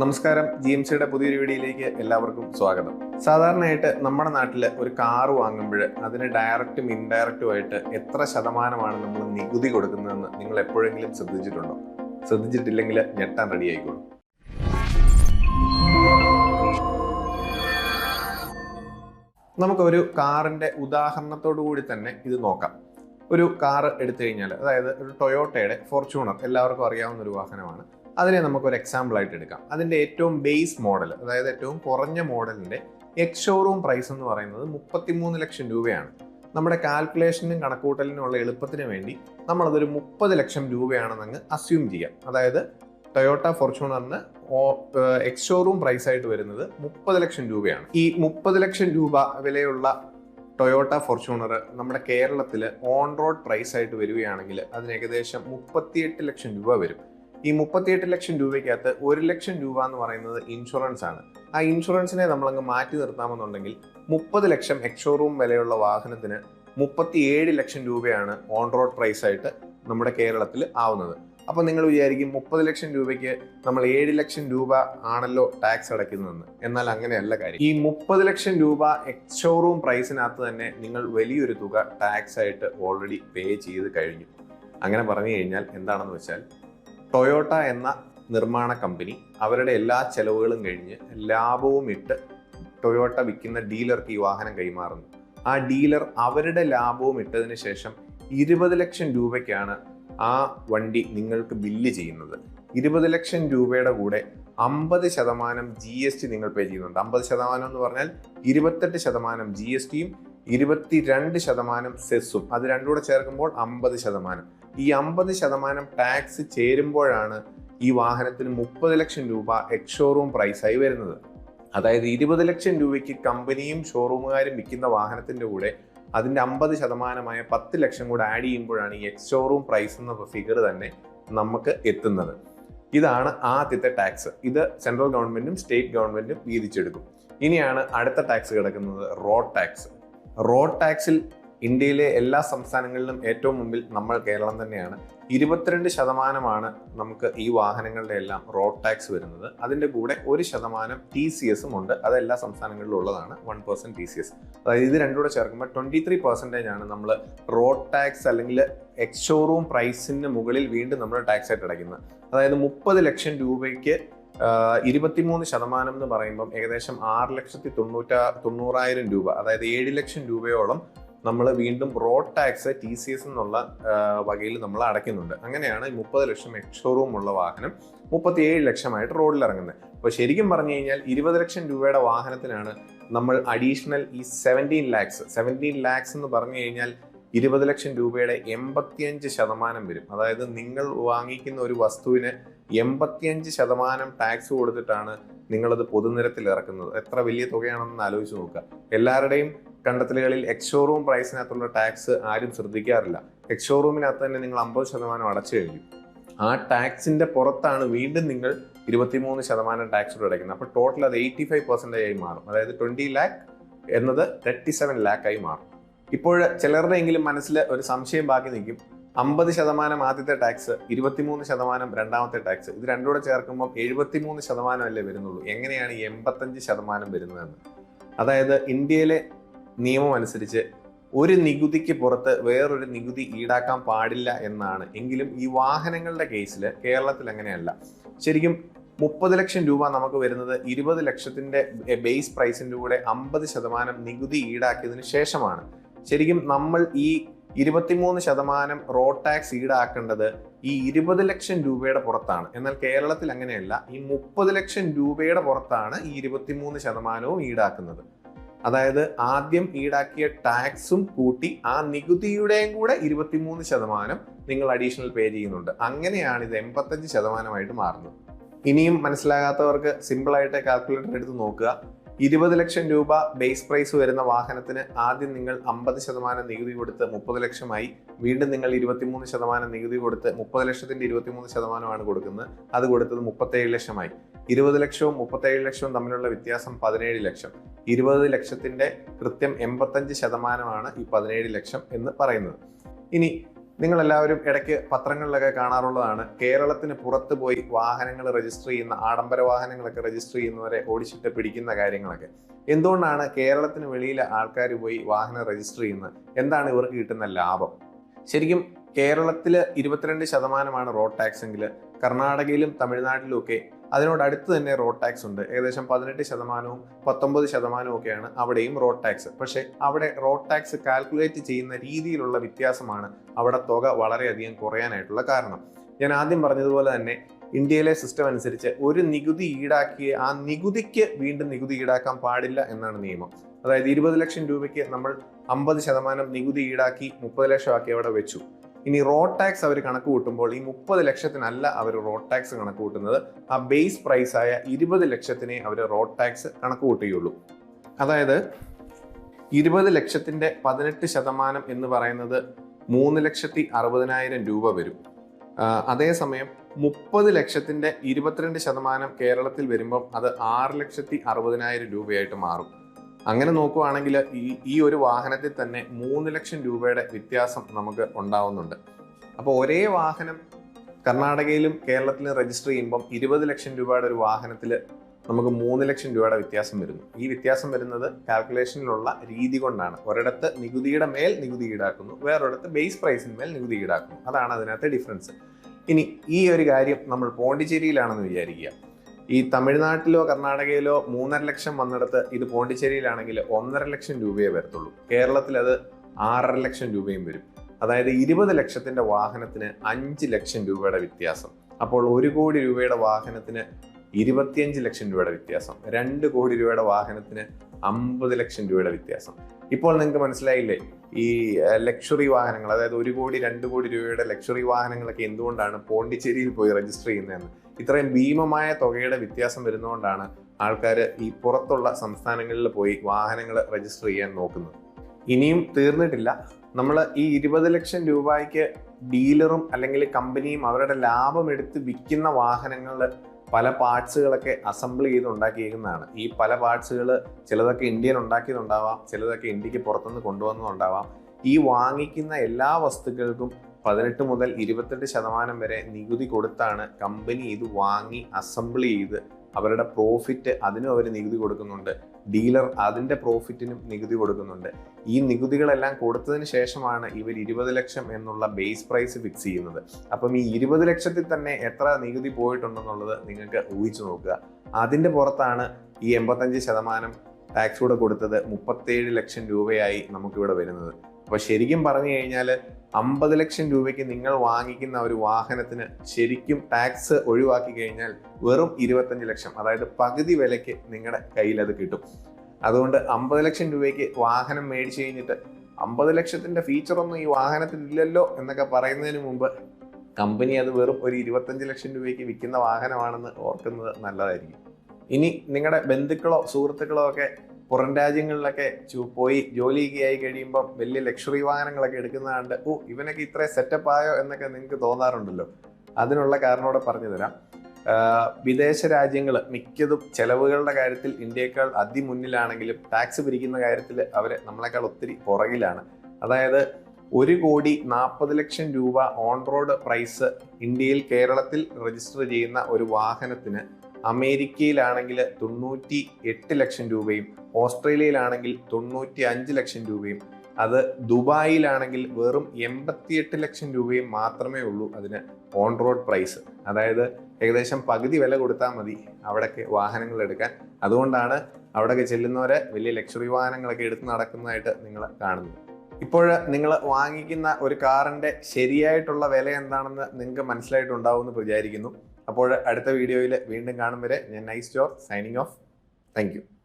നമസ്കാരം. G M സിയുടെ പുതിയൊരു വീഡിയോയിലേക്ക് എല്ലാവർക്കും സ്വാഗതം. സാധാരണയായിട്ട് നമ്മുടെ നാട്ടിൽ ഒരു കാർ വാങ്ങുമ്പോൾ അതിന് ഡയറക്റ്റും ഇൻഡയറക്റ്റുമായിട്ട് എത്ര ശതമാനമാണ് നമ്മൾ നികുതി കൊടുക്കുന്നതെന്ന് നിങ്ങൾ എപ്പോഴെങ്കിലും ശ്രദ്ധിച്ചിട്ടുണ്ടോ? ശ്രദ്ധിച്ചിട്ടില്ലെങ്കിൽ ഞെട്ടാൻ റെഡി ആയിക്കോളൂ. നമുക്കൊരു കാറിന്റെ ഉദാഹരണത്തോടു കൂടി തന്നെ ഇത് നോക്കാം. ഒരു കാർ എടുത്തു കഴിഞ്ഞാൽ അതായത് ഒരു ടൊയോട്ടയുടെ ഫോർച്യൂണർ എല്ലാവർക്കും അറിയാവുന്ന ഒരു വാഹനമാണ്. അതിനെ നമുക്കൊരു എക്സാമ്പിൾ ആയിട്ട് എടുക്കാം. അതിന്റെ ഏറ്റവും ബേസ് മോഡൽ അതായത് ഏറ്റവും കുറഞ്ഞ മോഡലിന്റെ എക്സ് ഷോറൂം പ്രൈസ് എന്ന് പറയുന്നത് മുപ്പത്തിമൂന്ന് ലക്ഷം രൂപയാണ്. നമ്മുടെ കാൽക്കുലേഷനും കണക്കൂട്ടലിനും ഉള്ള എളുപ്പത്തിന് വേണ്ടി നമ്മളതൊരു മുപ്പത് ലക്ഷം രൂപയാണെന്നങ്ങ് അസ്യൂം ചെയ്യാം. അതായത് ടൊയോട്ട ഫോർച്യൂണറിന് എക്സ് ഷോറൂം പ്രൈസ് ആയിട്ട് വരുന്നത് മുപ്പത് ലക്ഷം രൂപയാണ്. ഈ മുപ്പത് ലക്ഷം രൂപ വിലയുള്ള ടൊയോട്ട ഫോർച്യൂണർ നമ്മുടെ കേരളത്തിൽ ഓൺ റോഡ് പ്രൈസ് ആയിട്ട് വരികയാണെങ്കിൽ അതിന് ഏകദേശം മുപ്പത്തിയെട്ട് ലക്ഷം രൂപ വരും. ഈ മുപ്പത്തിയെട്ട് ലക്ഷം രൂപയ്ക്കകത്ത് ഒരു ലക്ഷം രൂപ എന്ന് പറയുന്നത് ഇൻഷുറൻസ് ആണ്. ആ ഇൻഷുറൻസിനെ നമ്മളങ്ങ് മാറ്റി നിർത്താമെന്നുണ്ടെങ്കിൽ മുപ്പത് ലക്ഷം എക്സോറൂം വിലയുള്ള വാഹനത്തിന് മുപ്പത്തിയേഴ് ലക്ഷം രൂപയാണ് ഓൺ റോഡ് പ്രൈസ് ആയിട്ട് നമ്മുടെ കേരളത്തിൽ ആവുന്നത്. അപ്പോൾ നിങ്ങൾ വിചാരിക്കും മുപ്പത് ലക്ഷം രൂപയ്ക്ക് നമ്മൾ ഏഴ് ലക്ഷം രൂപ ആണല്ലോ ടാക്സ് അടയ്ക്കുന്നതെന്ന്. എന്നാൽ അങ്ങനെയല്ല കാര്യം. ഈ മുപ്പത് ലക്ഷം രൂപ എക്സ് ഷോറൂം പ്രൈസിനകത്ത് തന്നെ നിങ്ങൾ വലിയൊരു തുക ടാക്സ് ആയിട്ട് ഓൾറെഡി പേ ചെയ്ത് കഴിഞ്ഞു. അങ്ങനെ പറഞ്ഞു കഴിഞ്ഞാൽ എന്താണെന്ന് വെച്ചാൽ ടൊയോട്ട എന്ന നിർമ്മാണ കമ്പനി അവരുടെ എല്ലാ ചെലവുകളും കഴിഞ്ഞ് ലാഭവും ഇട്ട് ടൊയോട്ട വിൽക്കുന്ന ഡീലർക്ക് ഈ വാഹനം കൈമാറുന്നു. ആ ഡീലർ അവരുടെ ലാഭവും ഇട്ടതിന് ശേഷം ഇരുപത് ലക്ഷം രൂപയ്ക്കാണ് ആ വണ്ടി നിങ്ങൾക്ക് ബില്ല് ചെയ്യുന്നത്. ഇരുപത് ലക്ഷം രൂപയുടെ കൂടെ അമ്പത് ശതമാനം ജി എസ് ടി നിങ്ങൾ പേ ചെയ്യുന്നുണ്ട്. അമ്പത് ശതമാനം എന്ന് പറഞ്ഞാൽ ഇരുപത്തെട്ട് ശതമാനം ജി എസ് ടിയും ഇരുപത്തിരണ്ട് ശതമാനം സെസ്സും അത് രണ്ടുകൂടെ ചേർക്കുമ്പോൾ അമ്പത് ശതമാനം. ഈ അമ്പത് ശതമാനം ടാക്സ് ചേരുമ്പോഴാണ് ഈ വാഹനത്തിന് മുപ്പത് ലക്ഷം രൂപ എക്സ് ഷോറൂം പ്രൈസായി വരുന്നത്. അതായത് ഇരുപത് ലക്ഷം രൂപയ്ക്ക് കമ്പനിയും ഷോറൂമുകാരും വിൽക്കുന്ന വാഹനത്തിന്റെ കൂടെ അതിന്റെ അമ്പത് ശതമാനമായ പത്ത് ലക്ഷം കൂടെ ആഡ് ചെയ്യുമ്പോഴാണ് ഈ എക്സ് ഷോറൂം പ്രൈസ് എന്ന ഫിഗർ തന്നെ നമുക്ക് എത്തുന്നത്. ഇതാണ് ആദ്യത്തെ ടാക്സ് ഇത് സെൻട്രൽ ഗവൺമെന്റും സ്റ്റേറ്റ് ഗവൺമെന്റും വീതിച്ചെടുക്കും. ഇനിയാണ് അടുത്ത ടാക്സ് കിടക്കുന്നത് റോഡ് ടാക്സ് റോഡ് ടാക്സിൽ ഇന്ത്യയിലെ എല്ലാ സംസ്ഥാനങ്ങളിലും ഏറ്റവും മുമ്പിൽ നമ്മൾ കേരളം തന്നെയാണ്. ഇരുപത്തിരണ്ട് ശതമാനമാണ് നമുക്ക് ഈ വാഹനങ്ങളുടെ എല്ലാം റോഡ് ടാക്സ് വരുന്നത്. അതിന്റെ കൂടെ ഒരു ശതമാനം ടി സി എസും ഉണ്ട്. അത് എല്ലാ സംസ്ഥാനങ്ങളിലും ഉള്ളതാണ്. One percent T C S അതായത് ഇത് രണ്ടും കൂടെ ചേർക്കുമ്പോൾ ട്വന്റി ത്രീ പെർസെന്റേജ് ആണ് നമ്മൾ റോഡ് ടാക്സ് അല്ലെങ്കിൽ എക്സ് ഷോറൂം പ്രൈസിന് മുകളിൽ വീണ്ടും നമ്മൾ ടാക്സ് ആയിട്ട് അടയ്ക്കുന്നത്. അതായത് മുപ്പത് ലക്ഷം രൂപയ്ക്ക് ഇരുപത്തിമൂന്ന് ശതമാനം എന്ന് പറയുമ്പം ഏകദേശം ആറ് ലക്ഷത്തി തൊണ്ണൂറ്റാ തൊണ്ണൂറായിരം രൂപ അതായത് ഏഴ് ലക്ഷം രൂപയോളം നമ്മൾ വീണ്ടും road tax T C S എന്നുള്ള വകയിൽ നമ്മൾ അടയ്ക്കുന്നുണ്ട്. അങ്ങനെയാണ് മുപ്പത് ലക്ഷം എക്സ് ഷോറൂം ഉള്ള വാഹനം മുപ്പത്തിയേഴ് ലക്ഷമായിട്ട് റോഡിൽ ഇറങ്ങുന്നത്. അപ്പോൾ ശരിക്കും പറഞ്ഞു കഴിഞ്ഞാൽ ഇരുപത് ലക്ഷം രൂപയുടെ വാഹനത്തിനാണ് നമ്മൾ അഡീഷണൽ ഈ സെവന്റീൻ ലാക്സ് സെവന്റീൻ ലാക്സ് എന്ന് പറഞ്ഞു കഴിഞ്ഞാൽ ഇരുപത് ലക്ഷം രൂപയുടെ എൺപത്തിയഞ്ച് ശതമാനം വരും. അതായത് നിങ്ങൾ വാങ്ങിക്കുന്ന ഒരു വസ്തുവിന് എൺപത്തിയഞ്ച് ശതമാനം ടാക്സ് കൊടുത്തിട്ടാണ് നിങ്ങളത് പൊതുനിരത്തിൽ ഇറക്കുന്നത്. എത്ര വലിയ തുകയാണെന്ന് ആലോചിച്ച് നോക്കുക. എല്ലാവരുടെയും കണ്ടെത്തലുകളിൽ എക്സ് ഷോറൂം പ്രൈസിനകത്തുള്ള ടാക്സ് ആരും ശ്രദ്ധിക്കാറില്ല. എക്സ് ഷോറൂമിനകത്ത് തന്നെ നിങ്ങൾ അമ്പത് ശതമാനം അടച്ചു കഴിഞ്ഞു. ആ ടാക്സിന്റെ പുറത്താണ് വീണ്ടും നിങ്ങൾ ഇരുപത്തിമൂന്ന് ശതമാനം ടാക്സ് അടയ്ക്കുന്നത്. അപ്പോൾ ടോട്ടൽ അത് എയ്റ്റി ഫൈവ് പെർസെന്റേജ് ആയി മാറും. അതായത് ട്വന്റി ലാക്ക് എന്നത് തേർട്ടി സെവൻ ലാക്ക് ആയി മാറും. ഇപ്പോൾ ചിലരുടെയെങ്കിലും മനസ്സിൽ ഒരു സംശയം ബാക്കി നിൽക്കും. അമ്പത് ശതമാനം ആദ്യത്തെ ടാക്സ് ഇരുപത്തിമൂന്ന് ശതമാനം രണ്ടാമത്തെ ടാക്സ് ഇത് രണ്ടുകൂടെ ചേർക്കുമ്പോൾ എഴുപത്തിമൂന്ന് ശതമാനം അല്ലേ വരുന്നുള്ളൂ. എങ്ങനെയാണ് ഈ എൺപത്തഞ്ച് ശതമാനം വരുന്നതെന്ന്? അതായത് ഇന്ത്യയിലെ നിയമം അനുസരിച്ച് ഒരു നികുതിക്ക് പുറത്ത് വേറൊരു നികുതി ഈടാക്കാൻ പാടില്ല എന്നാണ്. എങ്കിലും ഈ വാഹനങ്ങളുടെ കേസിൽ കേരളത്തിൽ അങ്ങനെയല്ല. ശരിക്കും മുപ്പത് ലക്ഷം രൂപ നമുക്ക് വരുന്നത് ഇരുപത് ലക്ഷത്തിന്റെ ബേസ് പ്രൈസിന്റെ കൂടെ അമ്പത് ശതമാനം നികുതി ഈടാക്കിയതിനു ശേഷമാണ്. ശരിക്കും നമ്മൾ ഈ ഇരുപത്തിമൂന്ന് ശതമാനം റോഡ് ടാക്സ് ഈടാക്കേണ്ടത് ഈ ഇരുപത് ലക്ഷം രൂപയുടെ പുറത്താണ്. എന്നാൽ കേരളത്തിൽ അങ്ങനെയല്ല. ഈ മുപ്പത് ലക്ഷം രൂപയുടെ പുറത്താണ് ഈ ഇരുപത്തിമൂന്ന് ശതമാനവും ഈടാക്കുന്നത്. അതായത് ആദ്യം ഈടാക്കിയ ടാക്സും കൂട്ടി ആ നികുതിയുടെയും കൂടെ ഇരുപത്തിമൂന്ന് ശതമാനം നിങ്ങൾ അഡീഷണൽ പേ ചെയ്യുന്നുണ്ട്. അങ്ങനെയാണ് ഇത് എൺപത്തഞ്ച് ശതമാനമായിട്ട് മാറുന്നത്. ഇനിയും മനസ്സിലാകാത്തവർക്ക് സിമ്പിളായിട്ട് കാൽക്കുലേറ്റർ എടുത്ത് നോക്കുക. ഇരുപത് ലക്ഷം രൂപ ബേസ് പ്രൈസ് വരുന്ന വാഹനത്തിന് ആദ്യം നിങ്ങൾ അമ്പത് ശതമാനം നികുതി കൊടുത്ത് മുപ്പത് ലക്ഷമായി. വീണ്ടും നിങ്ങൾ ഇരുപത്തിമൂന്ന് ശതമാനം നികുതി കൊടുത്ത് മുപ്പത് ലക്ഷത്തിന്റെ ഇരുപത്തിമൂന്ന് ശതമാനമാണ് കൊടുക്കുന്നത്. അത് കൊടുത്തത് മുപ്പത്തേഴ് ലക്ഷമായി. ഇരുപത് ലക്ഷവും മുപ്പത്തേഴ് ലക്ഷവും തമ്മിലുള്ള വ്യത്യാസം പതിനേഴ് ലക്ഷം. ഇരുപത് ലക്ഷത്തിന്റെ കൃത്യം എൺപത്തഞ്ച് ശതമാനമാണ് ഈ പതിനേഴ് ലക്ഷം എന്ന് പറയുന്നത്. ഇനി നിങ്ങളെല്ലാവരും ഇടയ്ക്ക് പത്രങ്ങളിലൊക്കെ കാണാറുള്ളതാണ്. കേരളത്തിന് പുറത്ത് പോയി വാഹനങ്ങൾ രജിസ്റ്റർ ചെയ്യുന്ന ആഡംബര വാഹനങ്ങളൊക്കെ രജിസ്റ്റർ ചെയ്യുന്നവരെ ഓടിച്ചിട്ട് പിടിക്കുന്ന കാര്യങ്ങളൊക്കെ. എന്തുകൊണ്ടാണ് കേരളത്തിന് വെളിയിലെ ആൾക്കാർ പോയി വാഹനം രജിസ്റ്റർ ചെയ്യുന്നത്? എന്താണ് ഇവർക്ക് കിട്ടുന്ന ലാഭം? ശരിക്കും കേരളത്തിൽ ഇരുപത്തിരണ്ട് ശതമാനമാണ് റോഡ് ടാക്സ് എങ്കിൽ കർണാടകയിലും തമിഴ്നാട്ടിലും ഒക്കെ അതിനോട് അടുത്ത് തന്നെ റോഡ് ടാക്സ് ഉണ്ട്. ഏകദേശം പതിനെട്ട് ശതമാനവും പത്തൊമ്പത് ശതമാനവും ഒക്കെയാണ് അവിടെയും റോഡ് ടാക്സ് പക്ഷേ അവിടെ റോഡ് ടാക്സ് കാൽക്കുലേറ്റ് ചെയ്യുന്ന രീതിയിലുള്ള വ്യത്യാസമാണ് അവിടെ തുക വളരെയധികം കുറയാനായിട്ടുള്ള കാരണം. ഞാൻ ആദ്യം പറഞ്ഞതുപോലെ തന്നെ ഇന്ത്യയിലെ സിസ്റ്റം അനുസരിച്ച് ഒരു നികുതി ഈടാക്കിയ ആ നികുതിക്ക് വീണ്ടും നികുതി ഈടാക്കാൻ പാടില്ല എന്നാണ് നിയമം. അതായത് ഇരുപത് ലക്ഷം രൂപയ്ക്ക് നമ്മൾ അമ്പത് ശതമാനം നികുതി ഈടാക്കി മുപ്പത് ലക്ഷം ആക്കി അവിടെ വെച്ചു. ഇനി റോഡ് ടാക്സ് അവർ കണക്ക് കൂട്ടുമ്പോൾ ഈ മുപ്പത് ലക്ഷത്തിനല്ല അവർ റോഡ് ടാക്സ് കണക്ക് കൂട്ടുന്നത്. ആ ബേസ് പ്രൈസ് ആയ ഇരുപത് ലക്ഷത്തിനെ അവർ റോഡ് ടാക്സ് കണക്ക് കൂട്ടുകയുള്ളൂ. അതായത് ഇരുപത് ലക്ഷത്തിന്റെ പതിനെട്ട് ശതമാനം എന്ന് പറയുന്നത് മൂന്ന് ലക്ഷത്തി അറുപതിനായിരം രൂപ വരും. അതേസമയം മുപ്പത് ലക്ഷത്തിന്റെ ഇരുപത്തിരണ്ട് ശതമാനം കേരളത്തിൽ വരുമ്പം അത് ആറ് ലക്ഷത്തി അറുപതിനായിരം രൂപയായിട്ട് മാറും. അങ്ങനെ നോക്കുവാണെങ്കിൽ ഈ ഈ ഒരു വാഹനത്തിൽ തന്നെ മൂന്ന് ലക്ഷം രൂപയുടെ വ്യത്യാസം നമുക്ക് ഉണ്ടാവുന്നുണ്ട്. അപ്പോൾ ഒരേ വാഹനം കർണാടകയിലും കേരളത്തിലും രജിസ്റ്റർ ചെയ്യുമ്പം ഇരുപത് ലക്ഷം രൂപയുടെ ഒരു വാഹനത്തിൽ നമുക്ക് മൂന്ന് ലക്ഷം രൂപയുടെ വ്യത്യാസം വരുന്നു. ഈ വ്യത്യാസം വരുന്നത് കാൽക്കുലേഷനിലുള്ള രീതി കൊണ്ടാണ്. ഒരിടത്ത് നികുതിയുടെ മേൽ നികുതി ഈടാക്കുന്നു വേറൊരിടത്ത് ബേസ് പ്രൈസിന് മേൽ നികുതി ഈടാക്കുന്നു. അതാണ് അതിനകത്തെ ഡിഫറൻസ് ഇനി ഈ ഒരു കാര്യം നമ്മൾ പോണ്ടിച്ചേരിയിലാണെന്ന് വിചാരിക്കുക. ഈ തമിഴ്നാട്ടിലോ കർണാടകയിലോ മൂന്നര ലക്ഷം വന്നിടത്ത് ഇത് പോണ്ടിച്ചേരിയിലാണെങ്കിൽ ഒന്നര ലക്ഷം രൂപയെ വരത്തുള്ളൂ. കേരളത്തിൽ അത് ആറര ലക്ഷം രൂപയും വരും. അതായത് ഇരുപത് ലക്ഷത്തിന്റെ വാഹനത്തിന് അഞ്ച് ലക്ഷം രൂപയുടെ വ്യത്യാസം. അപ്പോൾ ഒരു കോടി രൂപയുടെ വാഹനത്തിന് ഇരുപത്തിയഞ്ച് ലക്ഷം രൂപയുടെ വ്യത്യാസം. രണ്ട് കോടി രൂപയുടെ വാഹനത്തിന് അമ്പത് ലക്ഷം രൂപയുടെ വ്യത്യാസം. ഇപ്പോൾ നിങ്ങൾക്ക് മനസ്സിലായില്ലേ? ഈ ലക്ഷറി വാഹനങ്ങൾ അതായത് ഒരു കോടി രണ്ട് കോടി രൂപയുടെ ലക്ഷറി വാഹനങ്ങളൊക്കെ എന്തുകൊണ്ടാണ് പോണ്ടിച്ചേരിയിൽ പോയി രജിസ്റ്റർ ചെയ്യുന്നതെന്ന്? ഇത്രയും ഭീമമായ തുകയുടെ വ്യത്യാസം വരുന്നതുകൊണ്ടാണ് ആൾക്കാർ ഈ പുറത്തുള്ള സംസ്ഥാനങ്ങളിൽ പോയി വാഹനങ്ങൾ രജിസ്റ്റർ ചെയ്യാൻ നോക്കുന്നത്. ഇനിയും തീർന്നിട്ടില്ല. നമ്മൾ ഈ ഇരുപത് ലക്ഷം രൂപയ്ക്ക് ഡീലറും അല്ലെങ്കിൽ കമ്പനിയും അവരുടെ ലാഭം എടുത്ത് വിൽക്കുന്ന വാഹനങ്ങളിൽ പല പാർട്സുകളൊക്കെ അസംബിൾ ചെയ്ത് ഉണ്ടാക്കിയിരിക്കുന്നതാണ് ഈ പല പാർട്സുകൾ ചിലതൊക്കെ ഇന്ത്യയിൽ ഉണ്ടാക്കിയതുണ്ടാവാം ചിലതൊക്കെ ഇന്ത്യയ്ക്ക് പുറത്തുനിന്ന് കൊണ്ടുവന്നതുണ്ടാവാം. ഈ വാങ്ങിക്കുന്ന എല്ലാ വസ്തുക്കൾക്കും പതിനെട്ട് മുതൽ ഇരുപത്തെട്ട് ശതമാനം വരെ നികുതി കൊടുത്താണ് കമ്പനി ഇത് വാങ്ങി അസംബിൾ ചെയ്ത് അവരുടെ പ്രോഫിറ്റ് അതിനും അവർ നികുതി കൊടുക്കുന്നുണ്ട്. ഡീലർ അതിന്റെ പ്രോഫിറ്റിനും നികുതി കൊടുക്കുന്നുണ്ട്. ഈ നികുതികളെല്ലാം കൊടുത്തതിന് ശേഷമാണ് ഇവർ ഇരുപത് ലക്ഷം എന്നുള്ള ബേസ് പ്രൈസ് ഫിക്സ് ചെയ്യുന്നത്. അപ്പം ഈ ഇരുപത് ലക്ഷത്തിൽ തന്നെ എത്ര നികുതി പോയിട്ടുണ്ടെന്നുള്ളത് നിങ്ങൾക്ക് ഊഹിച്ചു നോക്കുക. അതിന്റെ പുറത്താണ് ഈ എൺപത്തഞ്ച് ശതമാനം ടാക്സ് കൂടെ കൊടുത്തത് മുപ്പത്തേഴ് ലക്ഷം രൂപയായി നമുക്കിവിടെ വരുന്നത്. അപ്പോൾ ശരിക്കും പറഞ്ഞു കഴിഞ്ഞാൽ അമ്പത് ലക്ഷം രൂപയ്ക്ക് നിങ്ങൾ വാങ്ങിക്കുന്ന ഒരു വാഹനത്തിന് ശരിക്കും ടാക്സ് ഒഴിവാക്കി കഴിഞ്ഞാൽ വെറും ഇരുപത്തഞ്ച് ലക്ഷം അതായത് പകുതി വിലയ്ക്ക് നിങ്ങളുടെ കയ്യിൽ അത് കിട്ടും. അതുകൊണ്ട് അമ്പത് ലക്ഷം രൂപയ്ക്ക് വാഹനം മേടിച്ചു കഴിഞ്ഞിട്ട് അമ്പത് ലക്ഷത്തിന്റെ ഫീച്ചറൊന്നും ഈ വാഹനത്തിൽ ഇല്ലല്ലോ എന്നൊക്കെ പറയുന്നതിന് മുമ്പ് കമ്പനി അത് വെറും ഒരു ഇരുപത്തഞ്ച് ലക്ഷം രൂപയ്ക്ക് വിൽക്കുന്ന വാഹനമാണെന്ന് ഓർക്കുന്നത് നല്ലതായിരിക്കും. ഇനി നിങ്ങളുടെ ബന്ധുക്കളോ സുഹൃത്തുക്കളോ ഒക്കെ പുറം രാജ്യങ്ങളിലൊക്കെ പോയി ജോലിയൊക്കെ ആയി കഴിയുമ്പോൾ വലിയ ലക്ഷറി വാഹനങ്ങളൊക്കെ എടുക്കുന്നതുകൊണ്ട് ഓ ഇവനൊക്കെ ഇത്ര സെറ്റപ്പ് ആയോ എന്നൊക്കെ നിങ്ങൾക്ക് തോന്നാറുണ്ടല്ലോ. അതിനുള്ള കാരണോടെ പറഞ്ഞു തരാം വിദേശ രാജ്യങ്ങൾ മിക്കതും ചെലവുകളുടെ കാര്യത്തിൽ ഇന്ത്യയേക്കാൾ അതിമുന്നിലാണെങ്കിലും ടാക്സ് പിരിക്കുന്ന കാര്യത്തിൽ അവർ നമ്മളെക്കാൾ ഒത്തിരി പുറകിലാണ്. അതായത് ഒരു കോടി നാൽപ്പത് ലക്ഷം രൂപ ഓൺ റോഡ് പ്രൈസ് ഇന്ത്യയിൽ കേരളത്തിൽ രജിസ്റ്റർ ചെയ്യുന്ന ഒരു വാഹനത്തിന് അമേരിക്കയിലാണെങ്കിൽ തൊണ്ണൂറ്റി എട്ട് ലക്ഷം രൂപയും ഓസ്ട്രേലിയയിലാണെങ്കിൽ തൊണ്ണൂറ്റി അഞ്ച് ലക്ഷം രൂപയും അത് ദുബായിലാണെങ്കിൽ വെറും എൺപത്തിയെട്ട് ലക്ഷം രൂപയും മാത്രമേ ഉള്ളൂ അതിന് ഓൺ റോഡ് പ്രൈസ് അതായത് ഏകദേശം പകുതി വില കൊടുത്താൽ മതി അവിടെയൊക്കെ വാഹനങ്ങൾ എടുക്കാൻ. അതുകൊണ്ടാണ് അവിടെയൊക്കെ ചെല്ലുന്നവരെ വലിയ ലക്ഷറി വാഹനങ്ങളൊക്കെ എടുത്ത് നടക്കുന്നതായിട്ട് നിങ്ങൾ കാണുന്നത്. ഇപ്പോൾ നിങ്ങൾ വാങ്ങിക്കുന്ന ഒരു കാറിന്റെ ശരിയായിട്ടുള്ള വില എന്താണെന്ന് നിങ്ങൾക്ക് മനസ്സിലായിട്ടുണ്ടാവും എന്ന് വിചാരിക്കുന്നു. അപ്പോൾ അടുത്ത വീഡിയോയിൽ വീണ്ടും കാണും വരെ ഞാൻ നൈസ് ജോർ സൈനിങ് ഓഫ് താങ്ക്